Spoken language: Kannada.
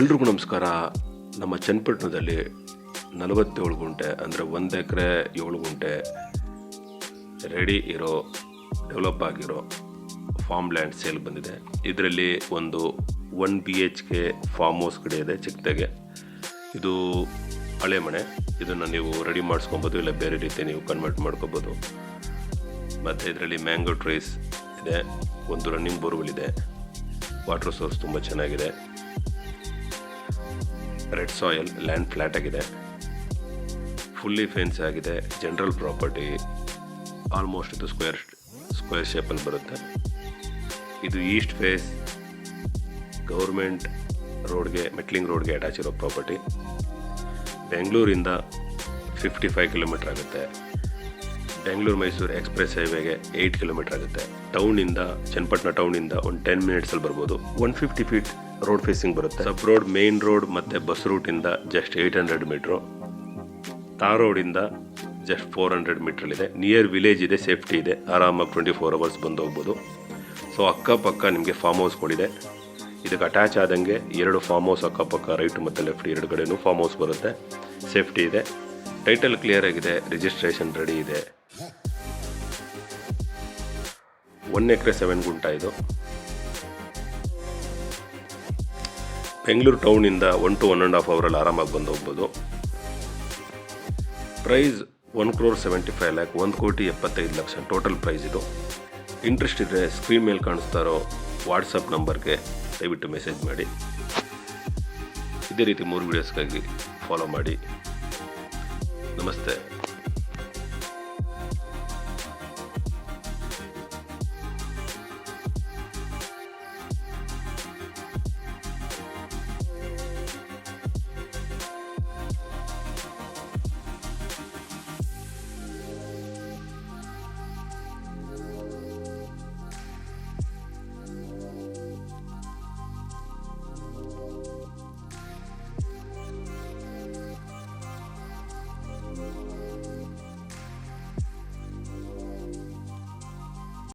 ಎಲ್ರಿಗೂ ನಮಸ್ಕಾರ. ನಮ್ಮ ಚನ್ನಪಟ್ಟಣದಲ್ಲಿ ನಲವತ್ತೇಳು ಗುಂಟೆ, ಅಂದರೆ ಒಂದು ಎಕರೆ ಏಳು ಗುಂಟೆ ರೆಡಿ ಇರೋ ಡೆವಲಪ್ ಆಗಿರೋ ಫಾರ್ಮ್ ಲ್ಯಾಂಡ್ ಸೇಲ್ ಬಂದಿದೆ. ಇದರಲ್ಲಿ ಒಂದು one B H K farm house ಕಡೆ ಇದೆ, ಚಿಕ್ಕದಾಗೆ. ಇದು ಹಳೆ ಮನೆ. ಇದನ್ನು ನೀವು ರೆಡಿ ಮಾಡಿಸ್ಕೊಬೋದು, ಇಲ್ಲ ಬೇರೆ ರೀತಿ ನೀವು ಕನ್ವರ್ಟ್ ಮಾಡ್ಕೋಬೋದು. ಮತ್ತು ಇದರಲ್ಲಿ ಮ್ಯಾಂಗೋ ಟ್ರೀಸ್ ಇದೆ. ಒಂದು ರನ್ನಿಂಗ್ ಬೋರ್ವೆಲ್ ಇದೆ. ವಾಟರ್ ಸೋರ್ಸ್ ತುಂಬ ಚೆನ್ನಾಗಿದೆ. ರೆಡ್ ಸಾಯಿಲ್ ಲ್ಯಾಂಡ್ ಫ್ಲ್ಯಾಟ್ ಆಗಿದೆ. ಫುಲ್ಲಿ ಫೆನ್ಸ್ ಆಗಿದೆ. ಜನರಲ್ ಪ್ರಾಪರ್ಟಿ ಆಲ್ಮೋಸ್ಟ್ ಇದು ಸ್ಕ್ವೇರ್ ಸ್ಕ್ವೇರ್ ಶೇಪಲ್ಲಿ ಬರುತ್ತೆ. ಇದು ಈಸ್ಟ್ ಫೇಸ್ ಗೌರ್ಮೆಂಟ್ ರೋಡ್ಗೆ ಮೆಟ್ಲಿಂಗ್ ರೋಡ್ಗೆ ಅಟ್ಯಾಚ್ ಇರೋ ಪ್ರಾಪರ್ಟಿ ಬೆಂಗಳೂರಿಂದ ಫಿಫ್ಟಿ ಫೈವ್ ಕಿಲೋಮೀಟ್ರ್ ಆಗುತ್ತೆ. ಬೆಂಗಳೂರು ಮೈಸೂರು ಎಕ್ಸ್ಪ್ರೆಸ್ ಹೈವೇಗೆ ಏಯ್ಟ್ ಕಿಲೋಮೀಟರ್ ಆಗುತ್ತೆ. ಟೌನಿಂದ ಚನ್ನಪಟ್ಟಣ ಟೌನಿಂದ ಒಂದು ಟೆನ್ ಮಿನಿಟ್ಸಲ್ಲಿ ಬರ್ಬೋದು. One fifty feet road facing ಬರುತ್ತೆ. ಸಬ್ ರೋಡ್ ಮೇನ್ ರೋಡ್ ಮತ್ತು bus ರೂಟಿಂದ just eight hundred metre tar ರೋಡಿಂದ ಜಸ್ಟ್ ಫೋರ್ ಹಂಡ್ರೆಡ್ ಇದೆ. ನಿಯರ್ ವಿಲೇಜ್ ಇದೆ ಸೇಫ್ಟಿ ಇದೆ. ಆರಾಮಾಗಿ ಟ್ವೆಂಟಿ ಫೋರ್ ಅವರ್ಸ್ ಬಂದು ಹೋಗ್ಬೋದು. ಸೊ ಅಕ್ಕಪಕ್ಕ ನಿಮಗೆ ಫಾರ್ಮ್ ಹೌಸ್ಗಳಿದೆ ಇದಕ್ಕೆ ಅಟ್ಯಾಚ್ ಆದಂಗೆ ಎರಡು ಫಾರ್ಮ್ ಹೌಸ್ ಅಕ್ಕಪಕ್ಕ ರೈಟ್ ಮತ್ತು ಲೆಫ್ಟ್ ಎರಡು ಕಡೆನೂ ಫಾರ್ಮ್ ಹೌಸ್ ಬರುತ್ತೆ. ಸೇಫ್ಟಿ ಇದೆ. ಟೈಟಲ್ ಕ್ಲಿಯರ್ ಆಗಿದೆ. ರಿಜಿಸ್ಟ್ರೇಷನ್ ರೆಡಿ ಇದೆ. ಒನ್ ಎಕ್ರೆ ಸೆವೆನ್ ಗುಂಟ ಇದು. Bengaluru ಟೌನಿಂದ one to one and half ಅವರಲ್ಲಿ ಆರಾಮಾಗಿ ಬಂದು ಹೋಗ್ಬೋದು. Price one crore seventy five lakh ಒಂದು ಕೋಟಿ ಎಪ್ಪತ್ತೈದು ಲಕ್ಷ ಟೋಟಲ್ ಪ್ರೈಸ್ ಇದು. ಇಂಟ್ರೆಸ್ಟ್ ಇದ್ದರೆ ಸ್ಕ್ರೀನ್ ಮೇಲೆ ಕಾಣಿಸ್ತಾ ಇರೋ ವಾಟ್ಸಪ್ ನಂಬರ್ಗೆ ದಯವಿಟ್ಟು ಮೆಸೇಜ್ ಮಾಡಿ. ಇದೇ ರೀತಿ ಮೂರು ವೀಡಿಯೋಸ್ಗಾಗಿ ಫಾಲೋ ಮಾಡಿ. ನಮಸ್ತೆ.